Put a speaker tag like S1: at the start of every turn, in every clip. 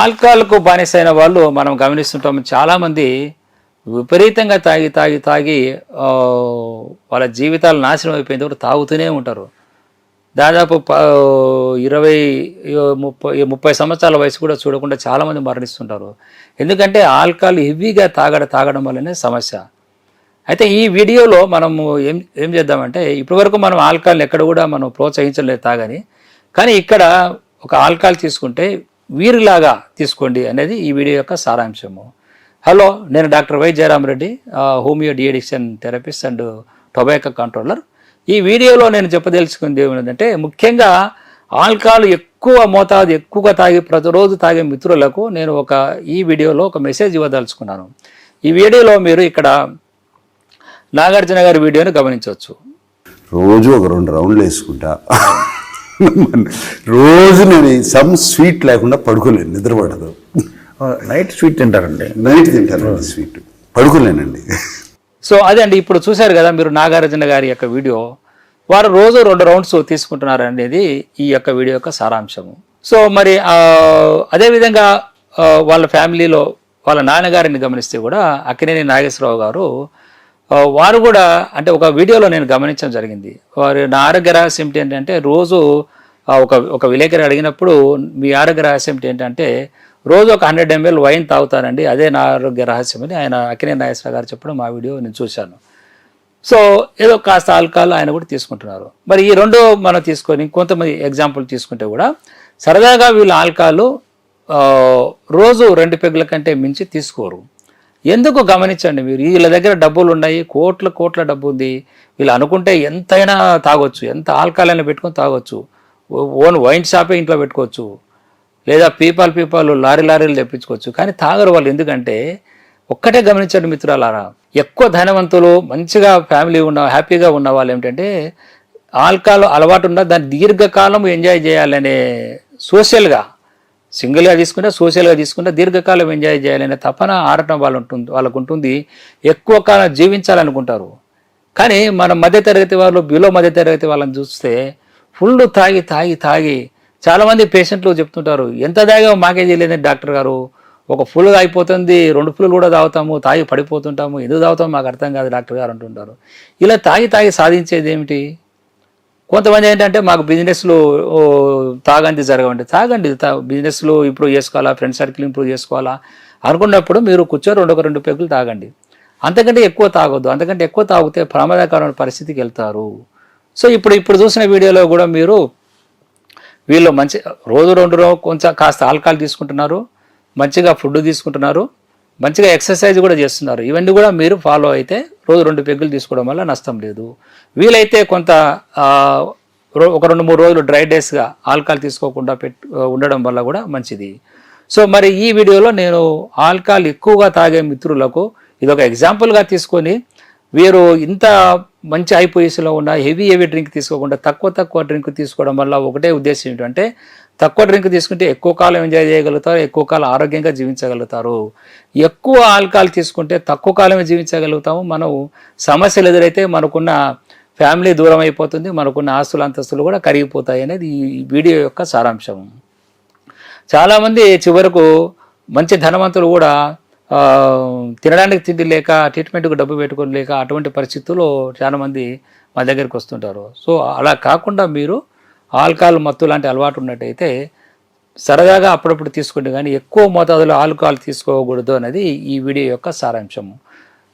S1: ఆల్కహాల్కు బానిసైన వాళ్ళు మనం గమనిస్తుంటాం. చాలామంది విపరీతంగా తాగి తాగి తాగి వాళ్ళ జీవితాలు నాశనం అయిపోయింది కూడా తాగుతూనే ఉంటారు. దాదాపు ఇరవై ముప్పై ముప్పై సంవత్సరాల వయసు కూడా చూడకుండా చాలామంది మరణిస్తుంటారు. ఎందుకంటే ఆల్కహాల్ హెవీగా తాగడం తాగడం వల్లనే సమస్య. అయితే ఈ వీడియోలో మనము ఏం ఏం చేద్దామంటే ఇప్పటివరకు మనం ఆల్కహాల్ని ఎక్కడ కూడా మనం ప్రోత్సహించలేదు తాగని. కానీ ఇక్కడ ఒక ఆల్కహాల్ తీసుకుంటే వీరిలాగా తీసుకోండి అనేది ఈ వీడియో యొక్క సారాంశము. హలో నేను doctor Y Jayaramareddy homeo deaddiction therapist and tobacco controller. ఈ వీడియోలో నేను చెప్పదలుచుకుంది ఏమిటంటే ముఖ్యంగా ఆల్కహాల్ ఎక్కువ మోతాదు ఎక్కువగా తాగి ప్రతిరోజు తాగే మిత్రులకు నేను ఒక ఈ వీడియోలో ఒక మెసేజ్ ఇవ్వదలుచుకున్నాను. ఈ వీడియోలో మీరు ఇక్కడ నాగార్జున గారి వీడియోని గమనించవచ్చు.
S2: రోజు ఒక రెండు రౌండ్లు వేసుకుంటా. రోజు నేను సమ్ స్వీట్ లేకుండా పడుకోలేను నిద్రపడదు.
S3: నైట్ స్వీట్ తింటారండి.
S2: నైట్ తింటానండి స్వీట్. పడుకోలేనండి.
S1: సో అదే అండి ఇప్పుడు చూశారు కదా మీరు నాగార్జున గారి యొక్క వీడియో. వారు రోజు రెండు రౌండ్స్ తీసుకుంటున్నారు అనేది ఈ యొక్క వీడియో యొక్క సారాంశము. సో మరి అదేవిధంగా వాళ్ళ ఫ్యామిలీలో వాళ్ళ నాన్నగారిని గమనిస్తే కూడా అక్కినేని నాగేశ్వరరావు గారు వారు కూడా అంటే ఒక వీడియోలో నేను గమనించడం జరిగింది. వారు నా ఆరోగ్య రహస్యం ఏంటంటే రోజు ఒక ఒక విలేకరి అడిగినప్పుడు మీ ఆరోగ్య రహస్యం ఏంటంటే రోజు ఒక హండ్రెడ్ ఎంఎల్ వైన్ తాగుతానండి అదే నా ఆరోగ్య రహస్యం అని ఆయన అక్కినే నాగేశ్వర గారు చెప్పడం మా వీడియో నేను చూశాను. సో ఏదో కాస్త ఆల్కహాల్ ఆయన కూడా తీసుకుంటున్నారు. మరి ఈ రెండు మనం తీసుకొని కొంతమంది ఎగ్జాంపుల్ తీసుకుంటే కూడా సరదాగా వీళ్ళు ఆల్కహాల్ రోజు రెండు పెగ్గుల కంటే మించి తీసుకోరు. ఎందుకు గమనించండి మీరు? వీళ్ళ దగ్గర డబ్బులు ఉన్నాయి కోట్ల కోట్ల డబ్బు ఉంది. వీళ్ళు అనుకుంటే ఎంతైనా తాగొచ్చు ఎంత ఆల్కహాల్ పెట్టుకొని తాగొచ్చు. ఓన్ వైన్ షాపే ఇంట్లో పెట్టుకోవచ్చు. లేదా పీపాల్ పీపాలు లారీ లారీలు తెప్పించుకోవచ్చు. కానీ తాగరు వాళ్ళు ఎందుకంటే ఒక్కటే గమనించండి మిత్రులారా ఎక్కువ ధనవంతులు మంచిగా ఫ్యామిలీ ఉన్న హ్యాపీగా ఉన్న వాళ్ళు ఏమిటంటే ఆల్కహాల్ అలవాటు ఉన్న దాన్ని దీర్ఘకాలం ఎంజాయ్ చేయాలనే సోషల్గా సింగిల్గా తీసుకుంటే సోషల్గా తీసుకుంటే దీర్ఘకాలం ఎంజాయ్ చేయాలనే తపన ఆడటం వాళ్ళు ఉంటుంది వాళ్ళకు ఉంటుంది ఎక్కువ కాలం జీవించాలనుకుంటారు. కానీ మన మధ్యతరగతి వాళ్ళు బిలో మధ్యతరగతి వాళ్ళని చూస్తే ఫుల్ తాగి తాగి తాగి చాలామంది పేషెంట్లు చెప్తుంటారు ఎంత తాగా మాకే చేయలేదు డాక్టర్ గారు. ఒక ఫుల్ అయిపోతుంది రెండు ఫుల్ కూడా తాగుతాము తాగి పడిపోతుంటాము ఎందుకు తాగుతాము మాకు అర్థం కాదు డాక్టర్ గారు అంటుంటారు. ఇలా తాగి తాగి సాధించేది ఏమిటి? కొంతమంది ఏంటంటే మాకు బిజినెస్లో తాగండి జరగవండి. తాగండి తా- ఇంప్రూవ్ చేసుకోవాలా ఫ్రెండ్ సర్కిల్ ఇంప్రూవ్ చేసుకోవాలా అనుకున్నప్పుడు మీరు కూర్చొని రెండు ఒక రెండు పెగ్గులు తాగండి. అంతకంటే ఎక్కువ తాగొద్దు. అంతకంటే ఎక్కువ తాగితే ప్రమాదకరమైన పరిస్థితికి వెళ్తారు. సో ఇప్పుడు ఇప్పుడు చూసిన వీడియోలో కూడా మీరు వీళ్ళు మంచి రోజు రెండు రోజు కొంచెం కాస్త ఆల్కహాల్ తీసుకుంటున్నారు మంచిగా ఫుడ్ తీసుకుంటున్నారు. మంచిగా ఎక్సర్సైజ్ కూడా చేస్తున్నారు. ఇవన్నీ కూడా మీరు ఫాలో అయితే రోజు రెండు పెగ్గులు తీసుకోవడం వల్ల నష్టం లేదు. వీలైతే కొంత రో- ఒక రెండు మూడు రోజులు డ్రై డేస్గా ఆల్కహాల్ తీసుకోకుండా పెట్టు ఉండడం వల్ల కూడా మంచిది. సో మరి ఈ వీడియోలో నేను ఆల్కహాల్ ఎక్కువగా తాగే మిత్రులకు ఇది ఒక ఎగ్జాంపుల్గా తీసుకొని వీరు ఇంత మంచి హై పొజిషన్లో ఉన్న హెవీ హెవీ డ్రింక్ తీసుకోకుండా తక్కువ తక్కువ డ్రింక్ తీసుకోవడం వల్ల ఒకటే ఉద్దేశం ఏంటంటే తక్కువ డ్రింక్ తీసుకుంటే ఎక్కువ కాలం ఎంజాయ్ చేయగలుగుతారు ఎక్కువ కాలం ఆరోగ్యంగా జీవించగలుగుతారు. ఎక్కువ ఆల్కహాల్ తీసుకుంటే తక్కువ కాలమే జీవించగలుగుతాము. మనం సమస్యలు ఎదురైతే మనకున్న ఫ్యామిలీ దూరం అయిపోతుంది మనకున్న ఆస్తులు అంతస్తులు కూడా కరిగిపోతాయి అనేది ఈ వీడియో యొక్క సారాంశం. చాలామంది చివరకు మంచి ధనవంతులు కూడా తినడానికి తిండి లేక ట్రీట్మెంట్కు డబ్బు పెట్టుకొని లేక అటువంటి పరిస్థితుల్లో చాలామంది మా దగ్గరికి వస్తుంటారు. సో అలా కాకుండా మీరు ఆల్కహాల్ మత్తు లాంటి అలవాటు ఉన్నట్టయితే సరదాగా అప్పుడప్పుడు తీసుకుంటే కానీ ఎక్కువ మోతాదులో ఆల్కహాల్ తీసుకోకూడదు అనేది ఈ వీడియో యొక్క సారాంశము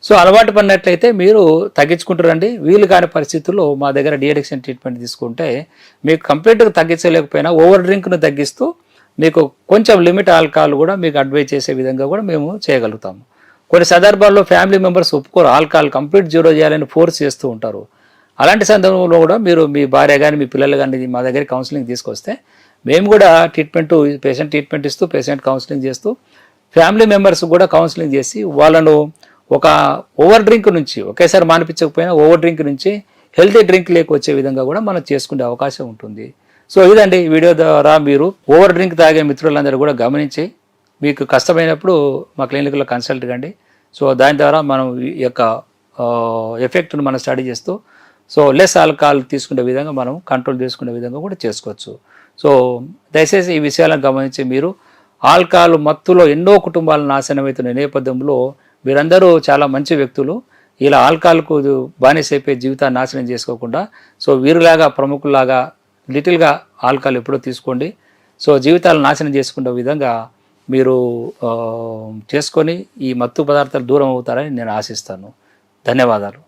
S1: సో అలవాటు పడినట్లయితే మీరు తగ్గించుకుంటారండి. వీలు కాని పరిస్థితుల్లో మా దగ్గర డిఎడిక్షన్ ట్రీట్మెంట్ తీసుకుంటే మీకు కంప్లీట్గా తగ్గించలేకపోయినా ఓవర్ డ్రింక్ను తగ్గిస్తూ మీకు కొంచెం లిమిట్ ఆల్కహాల్ కూడా మీకు అడ్వైజ్ చేసే విధంగా కూడా మేము చేయగలుగుతాము. కొన్ని సందర్భాల్లో ఫ్యామిలీ మెంబర్స్ ఒప్పుకోరు. ఆల్కహాల్ కంప్లీట్ జీరో చేయాలని ఫోర్స్ చేస్తూ ఉంటారు. అలాంటి సందర్భంలో కూడా మీరు మీ భార్య కానీ మీ పిల్లలు కానీ మా దగ్గర కౌన్సిలింగ్ తీసుకొస్తే మేము కూడా ట్రీట్మెంట్ పేషెంట్ ట్రీట్మెంట్ ఇస్తూ పేషెంట్ కౌన్సిలింగ్ చేస్తూ ఫ్యామిలీ మెంబర్స్ కూడా కౌన్సిలింగ్ చేసి వాళ్ళను ఒక ఓవర్ డ్రింక్ నుంచి ఒకేసారి మానిపించకపోయినా ఓవర్ డ్రింక్ నుంచి హెల్తీ డ్రింక్ లేక వచ్చే విధంగా కూడా మనం చేసుకునే అవకాశం ఉంటుంది. సో ఇదండి వీడియో ద్వారా మీరు ఓవర్ డ్రింక్ తాగే మిత్రులందరూ కూడా గమనించి మీకు కష్టమైనప్పుడు మా క్లినిక్లో కన్సల్ట్ కండి. సో దాని ద్వారా మనం ఈ యొక్క ఎఫెక్ట్ను మనం స్టడీ చేస్తూ సో లెస్ ఆల్కహాల్ తీసుకునే విధంగా మనం కంట్రోల్ చేసుకునే విధంగా కూడా చేసుకోవచ్చు. సో దయచేసి ఈ విషయాలను గమనించి మీరు ఆల్కహాల్ మత్తులో ఎన్నో కుటుంబాలు నాశనమవుతున్న నేపథ్యంలో వీరందరూ చాలా మంచి వ్యక్తులు. ఇలా ఆల్కహాల్కు బానిసైపోయి జీవితాన్ని నాశనం చేసుకోకుండా సో వీరులాగా ప్రముఖులాగా లిటిల్గా ఆల్కహాల్ ఎప్పుడో తీసుకోండి. సో జీవితాలు నాశనం చేసుకునే విధంగా మీరు చేసుకొని ఈ మత్తు పదార్థాలు దూరం అవుతారని నేను ఆశిస్తాను. ధన్యవాదాలు.